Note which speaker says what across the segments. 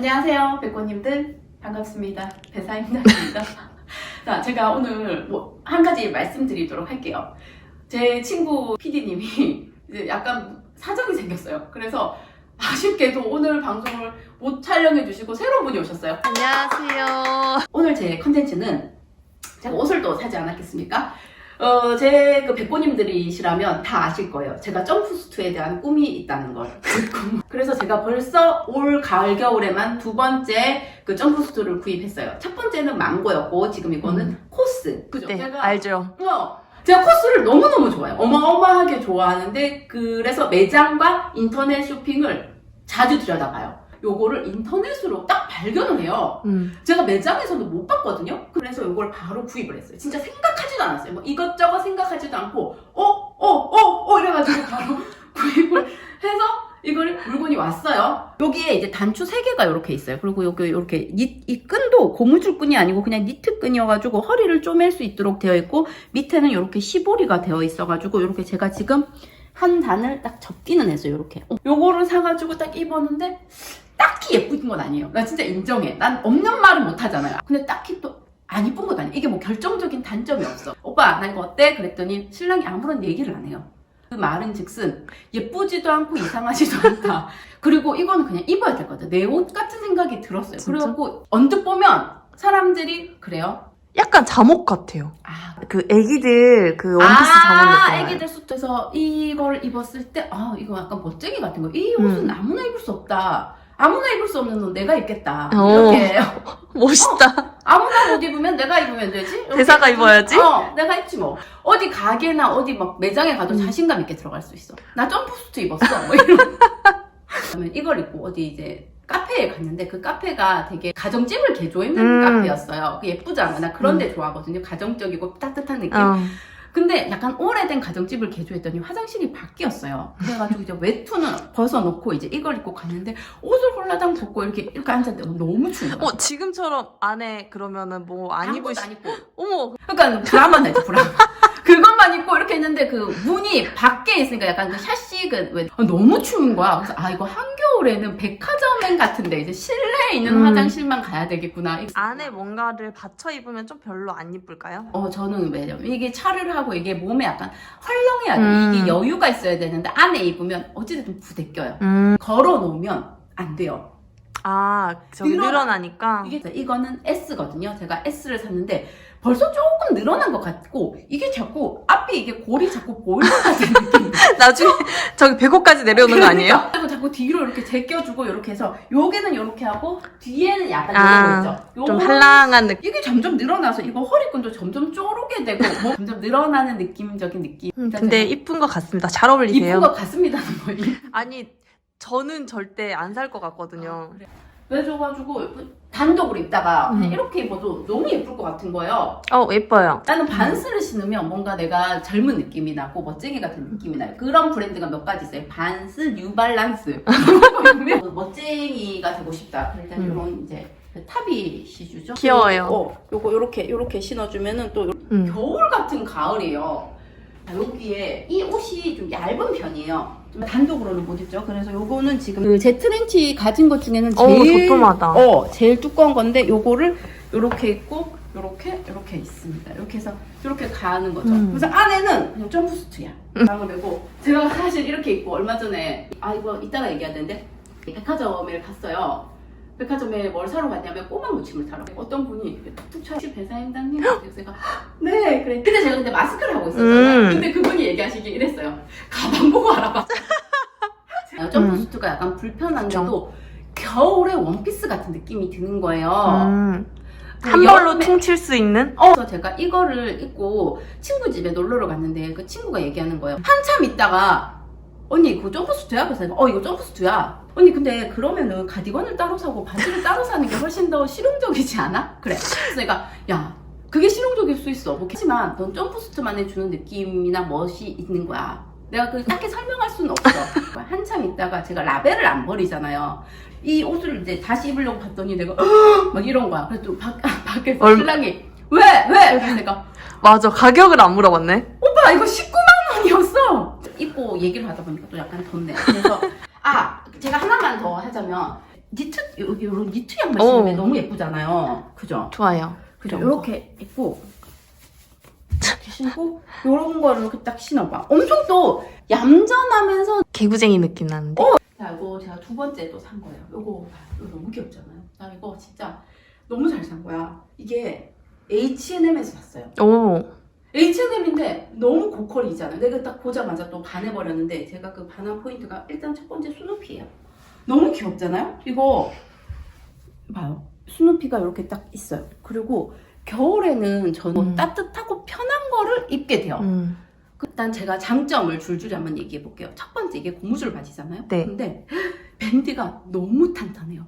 Speaker 1: 안녕하세요, 백호님들. 반갑습니다. 배사임당입니다. 자, 제가 오늘 뭐 한 가지 말씀드리도록 할게요. 제 친구 PD님이 이제 약간 사정이 생겼어요. 그래서 아쉽게도 오늘 방송을 못 촬영해 주시고 새로운 분이 오셨어요.
Speaker 2: 안녕하세요.
Speaker 1: 오늘 제 컨텐츠는 제가 옷을 또 사지 않았겠습니까? 어, 제 그 백보님들이시라면 다 아실 거예요. 제가 점프수트에 대한 꿈이 있다는 걸. 그 꿈. 그래서 제가 벌써 올 가을 겨울에만 두 번째 그 점프수트를 구입했어요. 첫 번째는 망고였고 지금 이거는 코스. 그죠?
Speaker 2: 네,
Speaker 1: 제가
Speaker 2: 알죠.
Speaker 1: 어, 제가 코스를 너무너무 좋아해요. 어마어마하게 좋아하는데 그래서 매장과 인터넷 쇼핑을 자주 들여다봐요. 요거를 인터넷으로 딱 발견을 해요.
Speaker 2: 음.
Speaker 1: 제가 매장에서도 못 봤거든요. 그래서 이걸 바로 구입을 했어요. 진짜 생각하지도 않았어요. 뭐 이것저것 생각하지도 않고 어, 어, 어, 어 이래가지고 바로 구입을 해서 이걸 물건이 왔어요. 여기에 이제 단추 3개가 이렇게 있어요. 그리고 여기 이렇게 니, 이 끈도 고무줄 끈이 아니고 그냥 니트 끈이어가지고 허리를 쪼맬 수 있도록 되어 있고 밑에는 이렇게 시보리가 되어 있어가지고 이렇게 제가 지금 한 단을 딱 접기는 했어요. 이렇게. 어, 요거를 사가지고 딱 입었는데 딱히 예쁜 건 아니에요. 나 진짜 인정해. 난 없는 말은 못 하잖아요. 근데 딱히 또 안 이쁜 것도 아니에요. 이게 뭐 결정적인 단점이 없어. 오빠, 나 이거 어때? 그랬더니 신랑이 아무런 얘기를 안 해요. 그 말은 즉슨 예쁘지도 않고 이상하지도 않다. 그리고 이거는 그냥 입어야 될 것 같아. 내 옷 같은 생각이 들었어요.
Speaker 2: 진짜?
Speaker 1: 그래갖고 언뜻 보면 사람들이 그래요.
Speaker 2: 약간 잠옷 같아요.
Speaker 1: 아,
Speaker 2: 그 애기들 그 원피스 잠옷
Speaker 1: 아,
Speaker 2: 느낌.
Speaker 1: 애기들 수트에서 이걸 입었을 때, 아, 이거 약간 멋쟁이 같은 거. 이 옷은
Speaker 2: 음.
Speaker 1: 아무나 입을 수 없다. 아무나 입을 수 없는 옷 내가 입겠다.
Speaker 2: 오.
Speaker 1: 이렇게.
Speaker 2: 멋있다.
Speaker 1: 아무나 못 입으면 내가 입으면 되지? 이렇게.
Speaker 2: 대사가 입어야지?
Speaker 1: 어, 내가 입지 뭐. 어디 가게나 어디 막 매장에 가도
Speaker 2: 음.
Speaker 1: 자신감 있게 들어갈 수 있어. 나 점프수트 입었어. 뭐 이런. 그러면 이걸 입고 어디 이제 카페에 갔는데 그 카페가 되게 가정집을 개조했는
Speaker 2: 음.
Speaker 1: 카페였어요. 그 예쁘잖아. 나 그런 데 좋아하거든요. 가정적이고 따뜻한 느낌.
Speaker 2: 어.
Speaker 1: 근데 약간 오래된 가정집을 개조했더니 화장실이 바뀌었어요. 그래가지고 이제 외투는 벗어놓고 이제 이걸 입고 갔는데 옷을 홀라당 벗고 이렇게 이렇게 앉았는데 너무 추운 거야.
Speaker 2: 어 지금처럼 안에 그러면은 뭐 안
Speaker 1: 아무것도
Speaker 2: 입으시.
Speaker 1: 안 입고.
Speaker 2: 어머.
Speaker 1: 그러니까 브라만 나지 브라. 그것만 입고 이렇게 했는데 그 문이 밖에 있으니까 약간 그 샤시 그왜 아, 너무 추운 거야. 그래서 아 이거 한겨울에는 백화점엔 같은데 이제 실내에 있는
Speaker 2: 음.
Speaker 1: 화장실만 가야 되겠구나.
Speaker 2: 안에 뭔가를 받쳐 입으면 좀 별로 안 이쁠까요?
Speaker 1: 어 저는 왜냐면 이게 차를 하고 이게 몸에 약간 헐렁해야 돼.
Speaker 2: 음.
Speaker 1: 이게 여유가 있어야 되는데 안에 입으면 어찌됐든 부대껴요.
Speaker 2: 음.
Speaker 1: 걸어 놓으면 안 돼요.
Speaker 2: 아
Speaker 1: 늘어나.
Speaker 2: 늘어나니까.
Speaker 1: 이게 이거는 S거든요. 제가 S를 샀는데 벌써 조금 늘어난 것 같고 이게 자꾸 앞에 이게 골이 자꾸 보이는 것 같은 느낌.
Speaker 2: 나중에 저기 배고까지 내려오는 거 아니에요?
Speaker 1: 그리고 자꾸 뒤로 이렇게 제껴주고 이렇게 해서 여기는 이렇게 하고 뒤에는 약간
Speaker 2: 아,
Speaker 1: 이런 거 있죠.
Speaker 2: 좀
Speaker 1: 요거는
Speaker 2: 한랑한 느낌.
Speaker 1: 이게 점점 늘어나서 이거 허리끈도 점점 쪼르게 되고 뭐 점점 늘어나는 느낌적인 느낌.
Speaker 2: 음, 근데 이쁜 것 같습니다. 잘 어울리세요.
Speaker 1: 이쁜 것 같습니다. 뭐 이-
Speaker 2: 아니 저는 절대 안 살 것 같거든요.
Speaker 1: 그래가지고 단독으로 입다가
Speaker 2: 음.
Speaker 1: 이렇게 입어도 너무 예쁠 것 같은 거예요.
Speaker 2: 어 예뻐요.
Speaker 1: 나는 반스를 신으면 뭔가 내가 젊은 느낌이 나고 멋쟁이 같은 느낌이 나요. 그런 브랜드가 몇 가지 있어요. 반스, 뉴발란스. 거 멋쟁이가 되고 싶다. 그럴 때는
Speaker 2: 음.
Speaker 1: 이런 이제 그 타비 시주죠.
Speaker 2: 귀여워요.
Speaker 1: 어, 요거 요렇게 요렇게 신어주면은 또
Speaker 2: 음.
Speaker 1: 겨울 같은 가을이에요. 자, 여기에 이 옷이 좀 얇은 편이에요. 좀 단독으로는 못 입죠. 그래서 요거는 지금 그 제 트렌치 가진 것 중에는
Speaker 2: 어우,
Speaker 1: 제일
Speaker 2: 도톰하다.
Speaker 1: 어 제일 두꺼운 건데 요거를 요렇게 입고 요렇게 요렇게 있습니다. 이렇게 해서 이렇게 가는 거죠.
Speaker 2: 음.
Speaker 1: 그래서 안에는 그냥 점프 수트야. 방을 메고 제가 사실 이렇게 입고 얼마 전에 아 이거 이따가 얘기해야 되는데 백화점에 갔어요. 백화점에 뭘 사러 갔냐면 꼬마 무침을 사러 어떤 분이 툭툭 쳐요 배사임당님? 그래서 제가 네! 그래. 근데 제가 근데 마스크를 하고 있었잖아요.
Speaker 2: 음.
Speaker 1: 근데 그분이 얘기하시기 이랬어요. 가방 보고 알아봐. 제가 점프 수트가 약간 불편한데도 겨울에 원피스 같은 느낌이 드는 거예요.
Speaker 2: 음. 그한 벌로
Speaker 1: 여름에-
Speaker 2: 퉁칠 수 있는?
Speaker 1: 어, 그래서 제가 이거를 입고 친구 집에 놀러를 갔는데 그 친구가 얘기하는 거예요. 한참 있다가 언니 이거 점프수트야? 그래서 어 이거 점프수트야. 언니 근데 그러면은 가디건을 따로 사고 바지를 따로 사는 게 훨씬 더 실용적이지 않아? 그래. 그래서 내가 야 그게 실용적일 수 있어. 뭐 하지만 넌 점프수트만에 주는 느낌이나 멋이 있는 거야. 내가 그 딱히 설명할 수는 없어. 한참 있다가 제가 라벨을 안 버리잖아요. 이 옷을 이제 다시 입으려고 봤더니 내가 막 이런 거야. 그래서 또 밖, 밖에서
Speaker 2: 얼마-
Speaker 1: 신랑이 왜? 왜? 그래서 내가
Speaker 2: 맞아 가격을 안 물어봤네.
Speaker 1: 오빠 이거 19만 원이었어. 입고 얘기를 하다 보니까 또 약간 덥네. 그래서 아 제가 하나만 더 하자면 니트 이런 니트 양말
Speaker 2: 오.
Speaker 1: 신으면 너무 예쁘잖아요. 그죠?
Speaker 2: 좋아요.
Speaker 1: 그죠? 이렇게 입고 이렇게 신고 이런 거를 이렇게 딱 신어봐. 엄청 또 얌전하면서
Speaker 2: 개구쟁이 느낌 나는데.
Speaker 1: 자 이거 제가 두 번째 또 산 거예요. 이거 봐. 이거 너무 귀엽잖아요. 나 이거 진짜 너무 잘 산 거야. 이게 H&M에서 샀어요.
Speaker 2: 오.
Speaker 1: H&M인데 너무 고퀄이잖아요. 내가 딱 보자마자 또 반해버렸는데 제가 그 반한 포인트가 일단 첫 번째 스누피예요. 너무 귀엽잖아요? 이거 봐요. 스누피가 이렇게 딱 있어요. 그리고 겨울에는 저는
Speaker 2: 음.
Speaker 1: 따뜻하고 편한 거를 입게 돼요.
Speaker 2: 음.
Speaker 1: 일단 제가 장점을 줄줄이 한번 얘기해 볼게요. 첫 번째 이게 고무줄 바지잖아요.
Speaker 2: 네.
Speaker 1: 근데 밴드가 너무 탄탄해요.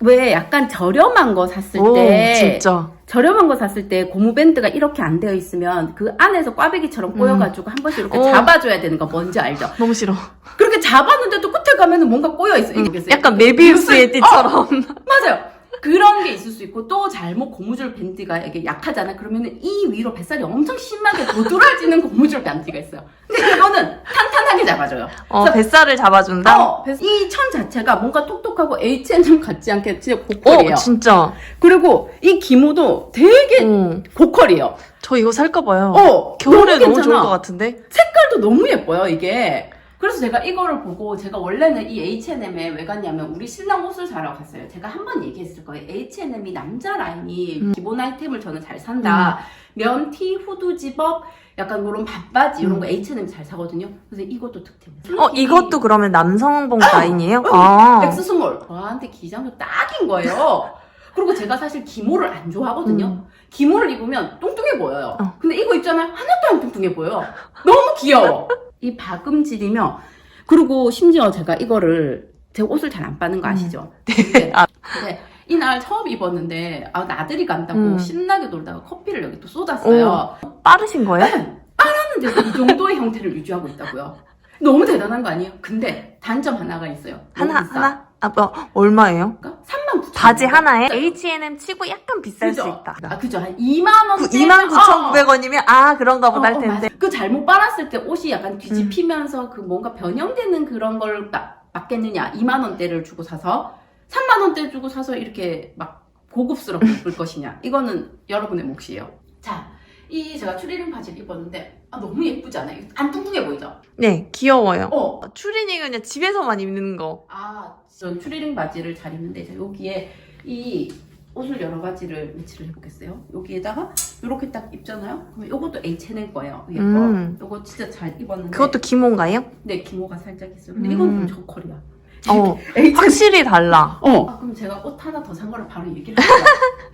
Speaker 1: 왜 약간 저렴한 거 샀을
Speaker 2: 오,
Speaker 1: 때
Speaker 2: 진짜.
Speaker 1: 저렴한 거 샀을 때 고무 밴드가 이렇게 안 되어 있으면 그 안에서 꽈배기처럼 꼬여가지고 한 번씩 이렇게
Speaker 2: 어.
Speaker 1: 잡아줘야 되는 거 뭔지 알죠?
Speaker 2: 너무 싫어.
Speaker 1: 그렇게 잡았는데도 끝에 가면은 뭔가 꼬여 있어. 이게 모르겠어요.
Speaker 2: 약간 메비우스의
Speaker 1: 어,
Speaker 2: 띠처럼.
Speaker 1: 맞아요. 그런 게 있을 수 있고 또 잘못 고무줄 밴드가 이게 약하잖아. 그러면은 이 위로 뱃살이 엄청 심하게 도드라지는 고무줄 밴드가 있어요. 근데 이거는 탄탄하게 잡아줘요.
Speaker 2: 어,
Speaker 1: 그래서-
Speaker 2: 뱃살을 잡아준다?
Speaker 1: 어, 이천 자체가 뭔가 똑똑하고 H&M 같지 않게 진짜 고퀄이에요.
Speaker 2: 어, 진짜.
Speaker 1: 그리고 이 기모도 되게
Speaker 2: 어.
Speaker 1: 고퀄이에요.
Speaker 2: 저 이거 살까봐요.
Speaker 1: 어,
Speaker 2: 겨울에 너무. 좋을 것 같은데?
Speaker 1: 색깔도 너무 예뻐요, 이게. 그래서 제가 이거를 보고 제가 원래는 이 H&M에 왜 갔냐면 우리 신랑 옷을 사러 갔어요. 제가 한 번 얘기했을 거예요. H&M이 남자 라인이
Speaker 2: 음.
Speaker 1: 기본 아이템을 저는 잘 산다. 면, 티, 후드, 집업, 약간 그런 반바지 이런
Speaker 2: 음.
Speaker 1: 거 H&M 잘 사거든요. 그래서 이것도 특템이에요.
Speaker 2: 어, 이것도 그러면 남성복 라인이에요? 아.
Speaker 1: 엑스 스몰. 저한테 기장도 딱인 거예요. 그리고 제가 사실 기모를 안 좋아하거든요.
Speaker 2: 음.
Speaker 1: 기모를 입으면 뚱뚱해 보여요.
Speaker 2: 어.
Speaker 1: 근데 이거 입잖아요. 하나도 안 뚱뚱해 보여. 너무 귀여워. 이 박음질이며 그리고 심지어 제가 이거를 제 옷을 잘 안 빠는 거 아시죠? 네.
Speaker 2: 아.
Speaker 1: 근데 이날 처음 입었는데 아 나들이 간다고
Speaker 2: 음.
Speaker 1: 신나게 놀다가 커피를 여기 또 쏟았어요.
Speaker 2: 빠르신 거예요?
Speaker 1: 하는데도 이 정도의 형태를 유지하고 있다고요. 너무 대단한 거 아니에요? 근데 단점 하나가 있어요.
Speaker 2: 하나,
Speaker 1: 비싸.
Speaker 2: 하나? 아, 뭐, 얼마예요?
Speaker 1: 그러니까 3만 9천
Speaker 2: 바지 하나에 H&M 치고 약간 비쌀 수 있다.
Speaker 1: 아 그죠. 한 2만 원
Speaker 2: 29,900원이면 아, 그런가 보다 할 텐데.
Speaker 1: 그 잘못 빨았을 때 옷이 약간 뒤집히면서 그 뭔가 변형되는 그런 걸 막, 맞겠느냐. 2만 원대를 주고 사서 3만 원대 주고 사서 이렇게 막 고급스럽게 입을 것이냐. 이거는 여러분의 몫이에요. 자 이 제가 추리닝 바지를 입었는데 아, 너무 예쁘지 않아요? 안 뚱뚱해 보이죠?
Speaker 2: 네, 귀여워요.
Speaker 1: 어
Speaker 2: 추리닝은 그냥 집에서만 입는 거.
Speaker 1: 아, 전 추리닝 바지를 잘 입는데 이제 여기에 이 옷을 여러 가지를 매치를 해보겠어요. 여기에다가 이렇게 딱 입잖아요. 그럼 이것도 H&M 거예요. 위에
Speaker 2: 음.
Speaker 1: 거. 이거 진짜 잘 입었는데.
Speaker 2: 그것도 기모인가요?
Speaker 1: 네, 기모가 살짝 있어요. 근데
Speaker 2: 음.
Speaker 1: 이건 좀 저컬이야.
Speaker 2: 어,
Speaker 1: H&M.
Speaker 2: 확실히 달라.
Speaker 1: 어. 아, 그럼 제가 옷 하나 더 산 거를 바로 얘기를 할게요.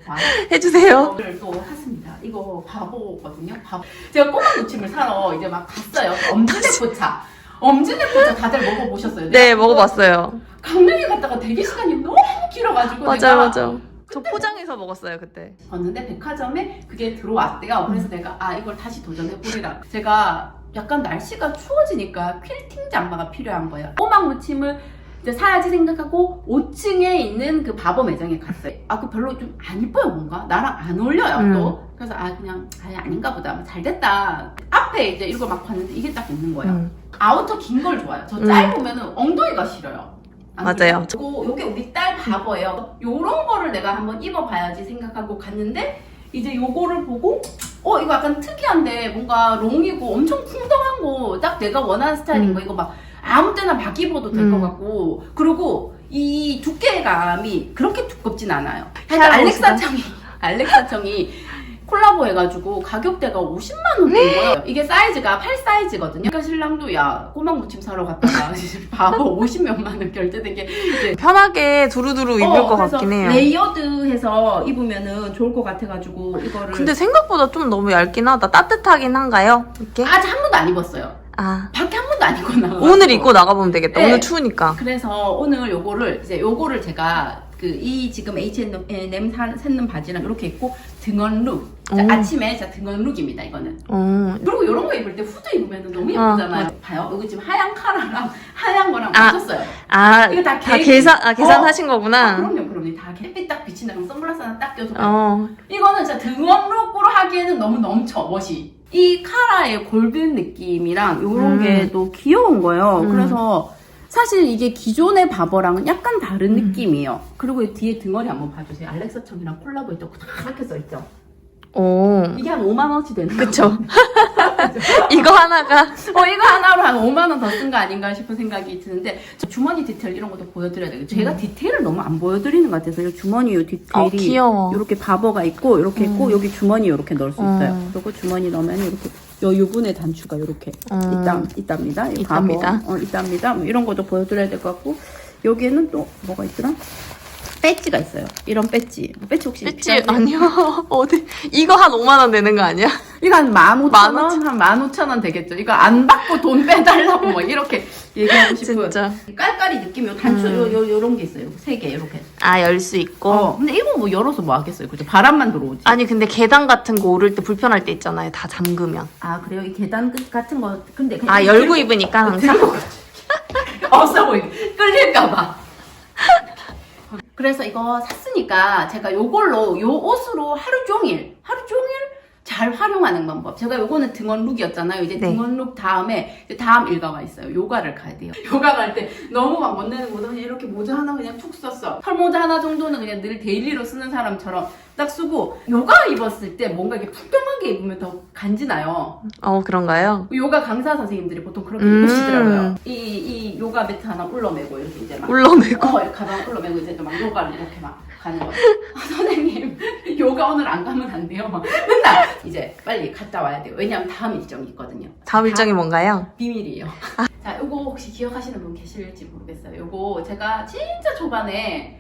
Speaker 1: 자,
Speaker 2: 해주세요.
Speaker 1: 이거를 또 샀습니다. 이거 바보거든요. 바보. 제가 꼬마 무침을 사러 이제 막 갔어요. 엄지네 포차. 엄지네 포차 다들 먹어보셨어요?
Speaker 2: 네, 먹어봤어요.
Speaker 1: 강릉에 갔다가 대기 시간이 너무 길어가지고
Speaker 2: 맞아요,
Speaker 1: 내가
Speaker 2: 맞아요. 저 포장해서 먹었어요, 그때.
Speaker 1: 봤는데 백화점에 그게 들어왔대요. 그래서 내가 아 이걸 다시 도전해 보리라. 제가 약간 날씨가 추워지니까 퀼팅 잠바가 필요한 거예요. 꼬막 무침을 이제 사야지 생각하고 5층에 있는 그 바보 매장에 갔어요. 아 그 별로 좀 안 이뻐요 뭔가 나랑 안 어울려요
Speaker 2: 음.
Speaker 1: 또. 그래서 아 그냥 아예 아닌가 보다. 잘 됐다. 앞에 이제 이걸 막 봤는데 이게 딱 있는 거예요.
Speaker 2: 음.
Speaker 1: 아우터 긴 걸 좋아요. 저
Speaker 2: 음.
Speaker 1: 짧으면 엉덩이가 싫어요. 안
Speaker 2: 맞아요.
Speaker 1: 그리고 요게 우리 딸 바보예요. 요런 거를 내가 한번 입어봐야지 생각하고 갔는데 이제 요거를 보고 어 이거 약간 특이한데 뭔가 롱이고 엄청 풍덩한 거 딱 내가 원하는 스타일인
Speaker 2: 음.
Speaker 1: 거 이거 막 아무 때나 막 입어도 될것
Speaker 2: 음.
Speaker 1: 같고 그리고 이 두께감이 그렇게 두껍진 않아요. 그러니까 알렉사 청이 알렉사 청이 콜라보 해가지고 가격대가 50만 원대인 거예요. 이게 사이즈가 8 사이즈거든요. 그러니까 신랑도 야 꼬막 무침 사러 갔다가 바보 50몇만 원 결제된 게 이제
Speaker 2: 편하게 두루두루 입을
Speaker 1: 어,
Speaker 2: 것
Speaker 1: 그래서
Speaker 2: 같긴 해요.
Speaker 1: 레이어드해서 입으면은 좋을 것 같아가지고 이거를
Speaker 2: 근데 생각보다 좀 너무 얇긴 하다. 따뜻하긴 한가요? 이렇게?
Speaker 1: 아직 한 번도 안 입었어요.
Speaker 2: 아.
Speaker 1: 밖에 한 번도 안 입고 나가.
Speaker 2: 오늘 입고 나가보면 되겠다.
Speaker 1: 네.
Speaker 2: 오늘 추우니까.
Speaker 1: 그래서 오늘 요거를 이제 요거를 제가 그 이 지금 H&M 사- 샀는 바지랑 이렇게 입고 등원 룩. 자,
Speaker 2: 오.
Speaker 1: 아침에 자 등원 룩입니다 이거는.
Speaker 2: 어.
Speaker 1: 그리고 이런 거 입을 때 후드 입으면 너무 예쁘잖아요. 봐요. 여기 지금 하얀 카라랑 하얀 거랑
Speaker 2: 아.
Speaker 1: 맞췄어요.
Speaker 2: 아,
Speaker 1: 이거 다
Speaker 2: 다
Speaker 1: 계획이-
Speaker 2: 계산, 아, 계산하신
Speaker 1: 아,
Speaker 2: 거구나.
Speaker 1: 그럼요, 그럼요. 다 햇빛 딱 비친다 그럼 선글라스 하나 딱 껴서
Speaker 2: 어.
Speaker 1: 이거는 진짜 등원 룩으로 하기에는 너무 넘쳐 멋이. 이 카라의 골든 느낌이랑 이런
Speaker 2: 음.
Speaker 1: 게 또 귀여운 거예요.
Speaker 2: 음.
Speaker 1: 그래서 사실 이게 기존의 바버랑은 약간 다른
Speaker 2: 음.
Speaker 1: 느낌이에요. 그리고 이 뒤에 등어리 한번 봐주세요. 알렉사 청이랑 콜라보 했다고 그렇게 써있죠.
Speaker 2: 오.
Speaker 1: 이게 한 5만 원치 되는 거.
Speaker 2: 그쵸. 이거 하나가
Speaker 1: 어, 이거 하나로 한 5만 원 더 쓴 거 아닌가 싶은 생각이 드는데 저 주머니 디테일 이런 것도 보여드려야 되겠죠. 제가 디테일을 너무 안 보여드리는 것 같아서 이 주머니 요
Speaker 2: 어,
Speaker 1: 디테일이
Speaker 2: 귀여워.
Speaker 1: 이렇게 바버가 있고 이렇게 있고
Speaker 2: 음.
Speaker 1: 여기 주머니 이렇게 넣을 수 있어요.
Speaker 2: 음.
Speaker 1: 그리고 주머니 넣으면 이렇게 요 유분의 단추가 이렇게
Speaker 2: 음.
Speaker 1: 있다 있답니다. 이
Speaker 2: 있답니다.
Speaker 1: 바버 어, 있답니다. 뭐 이런 것도 보여드려야 될 것 같고 여기에는 또 뭐가 있더라? 배지가 있어요. 이런 배지. 뭐 배지 혹시
Speaker 2: 뺐지?
Speaker 1: 필요하세요?
Speaker 2: 아니요. 어디? 이거 한 5만 원 되는 거 아니야?
Speaker 1: 이거 한 15,000원? 만한 15,000원 되겠죠. 이거 안 받고 돈 빼달라고 뭐 이렇게 얘기하고 싶은.
Speaker 2: 진짜.
Speaker 1: 깔깔이 느낌, 요 단추,
Speaker 2: 음.
Speaker 1: 요, 요, 요런 게 있어요. 세 개, 요렇게.
Speaker 2: 아, 열 수 있고.
Speaker 1: 어, 근데 이거 뭐 열어서 뭐 하겠어요. 그죠? 바람만 들어오지.
Speaker 2: 아니, 근데 계단 같은 거 오를 때 불편할 때 있잖아요. 다 잠그면.
Speaker 1: 아, 그래요? 이 계단 끝 같은 거. 근데.
Speaker 2: 아, 열고
Speaker 1: 이렇게
Speaker 2: 입으니까 항상.
Speaker 1: 가죠. 없어 보이게. 끌릴까봐. 그래서 이거 샀으니까 제가 요걸로, 요 옷으로 하루 종일, 하루 종일 잘 활용하는 방법. 제가 요거는 등원 룩이었잖아요. 이제
Speaker 2: 네.
Speaker 1: 등원 룩 다음에 이제 다음 일과가 있어요. 요가를 가야 돼요. 요가 갈 때 너무 막 못 내는 모자 그냥 이렇게 모자 하나 그냥 툭 썼어. 털모자 하나 정도는 그냥 늘 데일리로 쓰는 사람처럼 딱 쓰고 요가 입었을 때 뭔가 이렇게 풍경하게 입으면 더 간지나요.
Speaker 2: 어, 그런가요?
Speaker 1: 요가 강사 선생님들이 보통 그렇게
Speaker 2: 음.
Speaker 1: 입으시더라고요. 이, 이 요가 매트 하나 울러매고 이렇게 이제 막.
Speaker 2: 울러매고.
Speaker 1: 어, 가방 울러매고 이제 막 요가를 이렇게 막 가는 거예요. 아, 선생님, 요가 오늘 안 가면 안 돼요. 막 맨날 이제 빨리 갔다 와야 돼요. 왜냐면 다음 일정이 있거든요.
Speaker 2: 다음 일정이 뭔가요?
Speaker 1: 비밀이에요. 자, 요거 혹시 기억하시는 분 계실지 모르겠어요. 요거 제가 진짜 초반에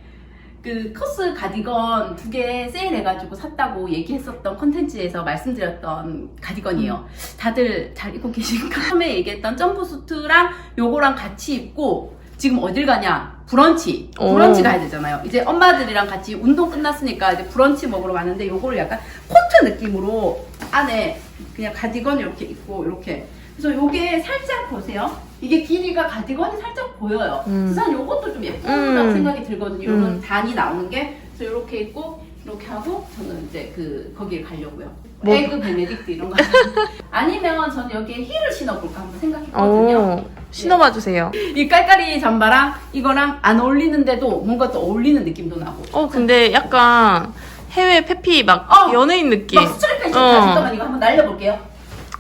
Speaker 1: 그 커스 가디건 두 개 세일해가지고 샀다고 얘기했었던 컨텐츠에서 말씀드렸던 가디건이에요. 다들 잘 입고 계신가? 처음에 얘기했던 점프수트랑 요거랑 같이 입고 지금 어딜 가냐? 브런치.
Speaker 2: 오.
Speaker 1: 브런치 가야 되잖아요. 이제 엄마들이랑 같이 운동 끝났으니까 이제 브런치 먹으러 가는데 요거를 약간 코트 느낌으로 안에 그냥 가디건 이렇게 입고 이렇게 그래서 요게 살짝 보세요. 이게 길이가 가디건이 살짝 보여요.
Speaker 2: 음.
Speaker 1: 그래서 난 요것도 좀 예쁘다고
Speaker 2: 음.
Speaker 1: 생각이 들거든요. 요런
Speaker 2: 음.
Speaker 1: 단이 나오는 게. 그래서 이렇게 입고 이렇게 하고 저는 이제 그 거기를 가려고요.
Speaker 2: 뭐?
Speaker 1: 에그 베네딕트 이런 거 아니면 저는 여기에 힐을 신어볼까 한번 생각했거든요.
Speaker 2: 오, 신어봐 주세요.
Speaker 1: 이 깔깔이 잠바랑 이거랑 안 어울리는데도 뭔가 또 어울리는 느낌도 나고.
Speaker 2: 어, 근데 약간 해외 페피 막
Speaker 1: 어.
Speaker 2: 연예인 느낌.
Speaker 1: 막 스트라이프 있어.
Speaker 2: 어.
Speaker 1: 잠깐만 이거 한번 날려볼게요.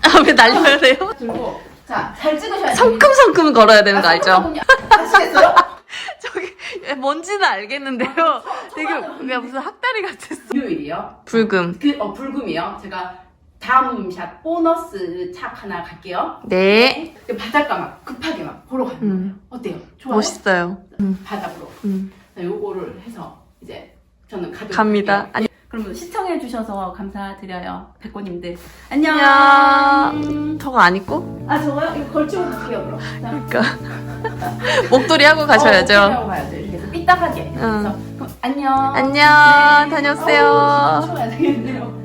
Speaker 2: 아, 왜 날려야 돼요?
Speaker 1: 들고 자 잘 찍으셔야 돼요.
Speaker 2: 성큼성큼 걸어야 되는 거 알죠?
Speaker 1: 성큼성큼요. 아시겠어요?
Speaker 2: 저기 뭔지는 알겠는데요. 되게 그냥 무슨 학다리 같았어.
Speaker 1: 금요일이요.
Speaker 2: 불금.
Speaker 1: 그, 어, 불금이요. 제가 다음 샷 보너스 착 하나 갈게요.
Speaker 2: 네.
Speaker 1: 그 바닷가 막 급하게 막 보러 가는 거예요.
Speaker 2: 음,
Speaker 1: 어때요? 좋아요?
Speaker 2: 멋있어요. 음,
Speaker 1: 바다 보러.
Speaker 2: 음.
Speaker 1: 자, 요거를 해서 이제 저는 가도록
Speaker 2: 갑니다.
Speaker 1: 할게요. 그러면 시청해주셔서 감사드려요. 백고님들. 안녕.
Speaker 2: 안녕. 저거 안 입고?
Speaker 1: 아, 저거요? 이거 걸치고 갈게요, 그럼. 자.
Speaker 2: 그러니까 목도리 하고 가셔야죠.
Speaker 1: 어, 하고 가야죠. 이렇게 해서 삐딱하게. 그래서 그럼 안녕.
Speaker 2: 안녕.
Speaker 1: 네.
Speaker 2: 다녀오세요.
Speaker 1: 좀 추워야 되겠네요.